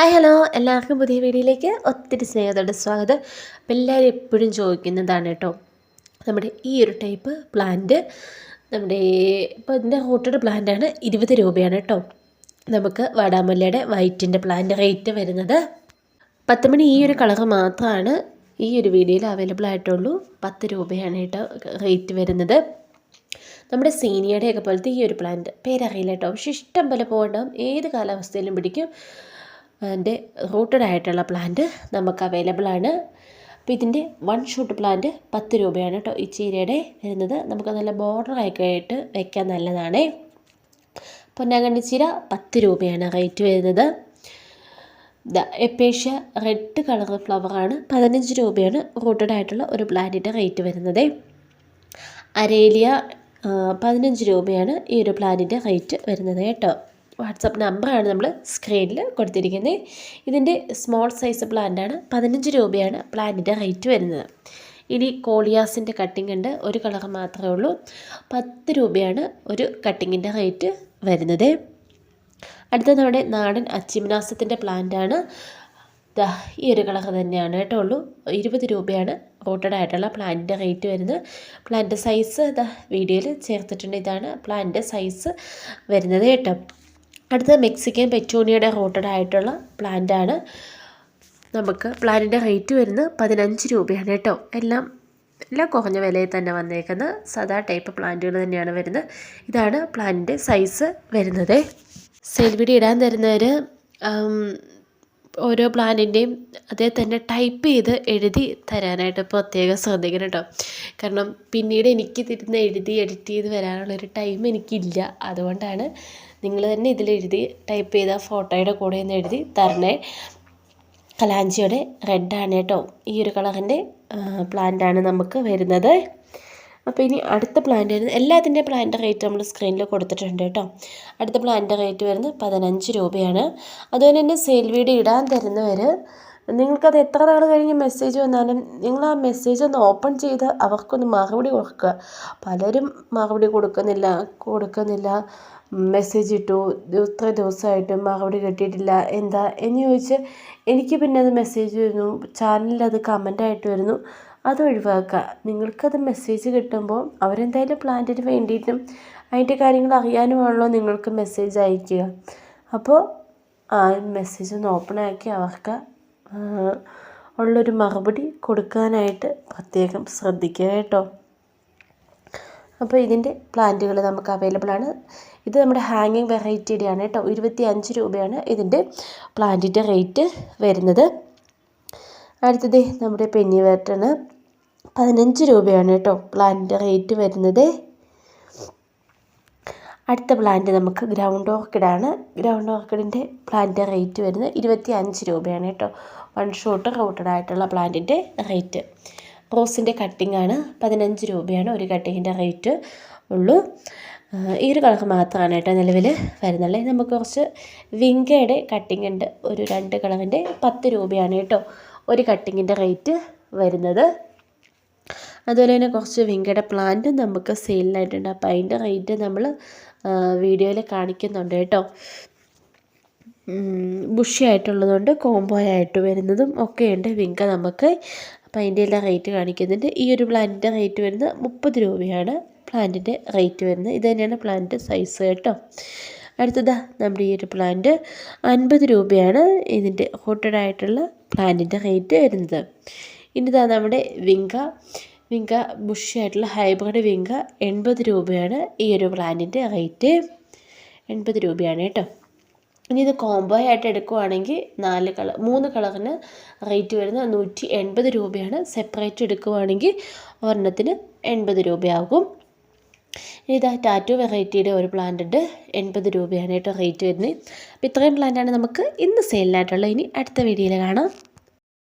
Hi hello എല്ലാവർക്കും പുതിയ വീഡിയോയിലേക്ക് ഒത്തിരി സ്നേഹത്തോടെ സ്വാഗതം. അപ്പം എല്ലാവരും എപ്പോഴും ചോദിക്കുന്നതാണ് കേട്ടോ നമ്മുടെ ഈ ഒരു ടൈപ്പ് പ്ലാന്റ് നമ്മുടെ ഇപ്പോൾ ഇതിന്റെ പ്ലാന്റ് പ്ലാന്റാണ് ഇരുപത് രൂപയാണ് കേട്ടോ. നമുക്ക് വാടാമല്ലയുടെ വൈറ്റിന്റെ പ്ലാന്റ് റേറ്റ് വരുന്നത് പത്ത് മണി ഈ ഒരു കളർ മാത്രമാണ് ഈ ഒരു വീഡിയോയിൽ അവൈലബിൾ ആയിട്ടുള്ളൂ. പത്ത് രൂപയാണ് കേട്ടോ റേറ്റ് വരുന്നത്. നമ്മുടെ സീനിയയുടെയൊക്കെ പോലത്തെ ഈ ഒരു പ്ലാന്റ് പേരറിയില്ല കേട്ടോ. പക്ഷേ ഇഷ്ടം പോലെ പോകണ്ടാവും ഏത് കാലാവസ്ഥയിലും പിടിക്കും. അതിന്റെ റൂട്ടഡ് ആയിട്ടുള്ള പ്ലാന്റ് നമുക്ക് അവൈലബിൾ ആണ്. അപ്പോൾ ഇതിന്റെ വൺ ഷൂട്ട് പ്ലാന്റ് പത്ത് രൂപയാണ് കേട്ടോ ഈ ചീരയുടെ വരുന്നത്. നമുക്ക് നല്ല ബോർഡർ ആയിട്ട് വയ്ക്കാൻ നല്ലതാണ്. പൊന്നാങ്കണ്ണി ചീര പത്ത് രൂപയാണ് റേറ്റ് വരുന്നത്. എപ്പേഷ്യ റെഡ് കളർ ഫ്ലവറാണ് പതിനഞ്ച് രൂപയാണ് റൂട്ടഡ് ആയിട്ടുള്ള ഒരു പ്ലാന്റിന്റെ റേറ്റ് വരുന്നത്. അരേലിയ പതിനഞ്ച് രൂപയാണ് ഈ ഒരു പ്ലാന്റിന്റെ റേറ്റ് വരുന്നത് കേട്ടോ. വാട്സപ്പ് നമ്പറാണ് നമ്മൾ സ്ക്രീനിൽ കൊടുത്തിരിക്കുന്നത്. ഇതിന്റെ സ്മോൾ സൈസ് പ്ലാന്റാണ് പതിനഞ്ച് രൂപയാണ് പ്ലാന്റിന്റെ റേറ്റ് വരുന്നത്. ഇനി കോളിയാസിന്റെ കട്ടിംഗ് ഉണ്ട്. ഒരു കളർ മാത്രമേ ഉള്ളൂ. പത്ത് രൂപയാണ് ഒരു കട്ടിങ്ങിന്റെ റേറ്റ് വരുന്നത്. അടുത്ത നമ്മുടെ നാടൻ അച്ചിമിനാസത്തിന്റെ പ്ലാന്റാണ് ഈ ഒരു കളർ തന്നെയാണ് കേട്ടോ ഉള്ളൂ. ഇരുപത് രൂപയാണ് റോട്ടഡ് ആയിട്ടുള്ള പ്ലാന്റിന്റെ റേറ്റ് വരുന്നത്. പ്ലാന്റ് സൈസ് ഇതാ വീഡിയോയിൽ ചേർത്തിട്ടുണ്ട്. ഇതാണ് പ്ലാന്റ് സൈസ് വരുന്നത് കേട്ടോ. അടുത്തത് മെക്സിക്കൻ പെറ്റോണിയുടെ റോട്ടഡ് ആയിട്ടുള്ള പ്ലാന്റ് ആണ്. നമുക്ക് പ്ലാന്റിന്റെ റേറ്റ് വരുന്നത് പതിനഞ്ച് രൂപയാണ് കേട്ടോ. എല്ലാം എല്ലാം കുറഞ്ഞ വിലയിൽ തന്നെ വന്നേക്കുന്നത്. സദാ ടൈപ്പ് പ്ലാന്റുകൾ തന്നെയാണ് വരുന്നത്. ഇതാണ് പ്ലാന്റിന്റെ സൈസ് വരുന്നത്. സെൽവിടി ഇടാൻ തരുന്നവർ ഓരോ പ്ലാനിന്റെയും അതേ തന്നെ ടൈപ്പ് ചെയ്ത് എഴുതി തരാനായിട്ട് പ്രത്യേകം ശ്രദ്ധിക്കണം കേട്ടോ കാരണം പിന്നീട് എനിക്ക് തിരുന്ന് എഴുതി എഡിറ്റ് ചെയ്ത് വരാനുള്ളൊരു ടൈം എനിക്കില്ല. അതുകൊണ്ടാണ് നിങ്ങൾ തന്നെ ഇതിൽ എഴുതി ടൈപ്പ് ചെയ്ത ഫോട്ടോയുടെ കൂടെ ഒന്ന് എഴുതി തരണേ. കലാഞ്ചിയുടെ റെഡാണ് കേട്ടോ. ഈ ഒരു കളറിന്റെ പ്ലാന്റാണ് നമുക്ക് വരുന്നത്. അപ്പോൾ ഇനി അടുത്ത പ്ലാന്റ് വരുന്നത് എല്ലാത്തിന്റെ പ്ലാന്റ് റേറ്റ് നമ്മൾ സ്ക്രീനിൽ കൊടുത്തിട്ടുണ്ട് കേട്ടോ. അടുത്ത പ്ലാന്റ് റേറ്റ് വരുന്നത് പതിനഞ്ച് രൂപയാണ്. അതുപോലെ തന്നെ സെയിൽ വീഡിയോ ഇടാൻ തരുന്നവർ നിങ്ങൾക്കത് എത്ര നാൾ കഴിഞ്ഞ് മെസ്സേജ് വന്നാലും നിങ്ങൾ ആ മെസ്സേജ് ഒന്ന് ഓപ്പൺ ചെയ്ത് അവർക്കൊന്ന് മറുപടി കൊടുക്കുക. പലരും മറുപടി കൊടുക്കുന്നില്ല കൊടുക്കുന്നില്ല. മെസ്സേജ് ഇട്ടു ഇത്ര ദിവസമായിട്ട് മറുപടി കിട്ടിയിട്ടില്ല എന്താ എന്ന് ചോദിച്ച് എനിക്ക് പിന്നെ അത് മെസ്സേജ് വരുന്നു. ചാനലിൽ അത് കമന്റായിട്ട് വരുന്നു. അത് ഒഴിവാക്കുക. നിങ്ങൾക്കത് മെസ്സേജ് കിട്ടുമ്പോൾ അവരെന്തായാലും പ്ലാന്റിന് വേണ്ടിയിട്ടും അതിന്റെ കാര്യങ്ങൾ അറിയാനുമാണല്ലോ നിങ്ങൾക്ക് മെസ്സേജ് അയക്കുക. അപ്പോൾ ആ മെസ്സേജ് ഒന്ന് ഓപ്പൺ ആക്കി അവർക്ക് ഉള്ളൊരു മറുപടി കൊടുക്കാനായിട്ട് പ്രത്യേകം ശ്രദ്ധിക്കുക കേട്ടോ. അപ്പോൾ ഇതിന്റെ പ്ലാന്റുകൾ നമുക്ക് അവൈലബിൾ ആണ്. ഇത് നമ്മുടെ ഹാങ്ങിങ് വെറൈറ്റിയുടെയാണ് കേട്ടോ. ഇരുപത്തി അഞ്ച് രൂപയാണ് ഇതിന്റെ പ്ലാന്റിന്റെ റേറ്റ് വരുന്നത്. അടുത്തത് നമ്മുടെ പെന്നി വേർട്ടാണ് പതിനഞ്ച് രൂപയാണ് കേട്ടോ പ്ലാന്റിന്റെ റേറ്റ് വരുന്നത്. അടുത്ത പ്ലാന്റ് നമുക്ക് ഗ്രൗണ്ട് ഓർക്കിഡാണ് ഗ്രൗണ്ട് ഓർക്കിഡിന്റെ പ്ലാന്റിന്റെ റേറ്റ് വരുന്നത് ഇരുപത്തി അഞ്ച് രൂപയാണ് കേട്ടോ. വൺ ഷോട്ട് റൂട്ടഡ് ആയിട്ടുള്ള പ്ലാന്റിന്റെ റേറ്റ് റോസിന്റെ കട്ടിംഗ് ആണ് പതിനഞ്ച് രൂപയാണ് ഒരു കട്ടിങ്ങിന്റെ റേറ്റ് ഉള്ളൂ. ഈ ഒരു കളർ മാത്രമാണ് കേട്ടോ നിലവിൽ വരുന്നുള്ളത് നമുക്ക് കുറച്ച് വിങ്കയുടെ കട്ടിംഗ് ഉണ്ട്. ഒരു രണ്ട് കളറിന്റെ പത്ത് രൂപയാണ് കേട്ടോ. ഒരു കട്ടിങ്ങിന്റെ റേറ്റ് വരുന്നത്. അതുപോലെ തന്നെ കുറച്ച് വിങ്കട പ്ലാന്റ് നമുക്ക് സെയിലിനായിട്ടുണ്ട് അപ്പോൾ അതിന്റെ റേറ്റ് നമ്മൾ വീഡിയോയിൽ കാണിക്കുന്നുണ്ട് കേട്ടോ. ബുഷി ആയിട്ടുള്ളതുകൊണ്ട് കോംബോ ആയിട്ട് വരുന്നതും ഒക്കെയുണ്ട് വിങ്ക നമുക്ക്. അപ്പോൾ അതിന്റെ എല്ലാം റേറ്റ് കാണിക്കുന്നുണ്ട്. ഈ ഒരു പ്ലാന്റിന്റെ റേറ്റ് വരുന്നത് മുപ്പത് രൂപയാണ്. പ്ലാന്റിന്റെ റേറ്റ് വരുന്നത്. ഇത് തന്നെയാണ് പ്ലാന്റ് സൈസ് കേട്ടോ. അടുത്തതാ നമ്മുടെ ഈ ഒരു പ്ലാന്റ് അൻപത് രൂപയാണ് ഇതിന്റെ ഹോട്ടഡ് പ്ലാന്റിന്റെ റേറ്റ് വരുന്നത്. ഇനി ഇതാ നമ്മുടെ വിങ്ക. വിങ്ക ബുഷിയായിട്ടുള്ള ഹൈബ്രിഡ് വിങ്ക എൺപത് രൂപയാണ് ഈ ഒരു പ്ലാന്റിന്റെ റേറ്റ്. എൺപത് രൂപയാണ് കേട്ടോ. ഇനി ഇത് കോംബോ ആയിട്ട് എടുക്കുവാണെങ്കിൽ നാല് കളർ മൂന്ന് കളറിന് റേറ്റ് വരുന്നത് നൂറ്റി എൺപത് രൂപയാണ്. സെപ്പറേറ്റ് എടുക്കുവാണെങ്കിൽ ഒരെണ്ണത്തിന് എൺപത് രൂപയാകും. ഇനി ഇതാ ടാറ്റു വെറൈറ്റിയുടെ ഒരു പ്ലാന്റ് ഉണ്ട്. എൺപത് രൂപയാണ് കേട്ടോ റേറ്റ് വരുന്നത്. അപ്പോൾ ഇത്രയും പ്ലാന്റാണ് നമുക്ക് ഇന്ന് സെയിലിനായിട്ടുള്ളത് ഇനി അടുത്ത വീഡിയോയിൽ കാണാം.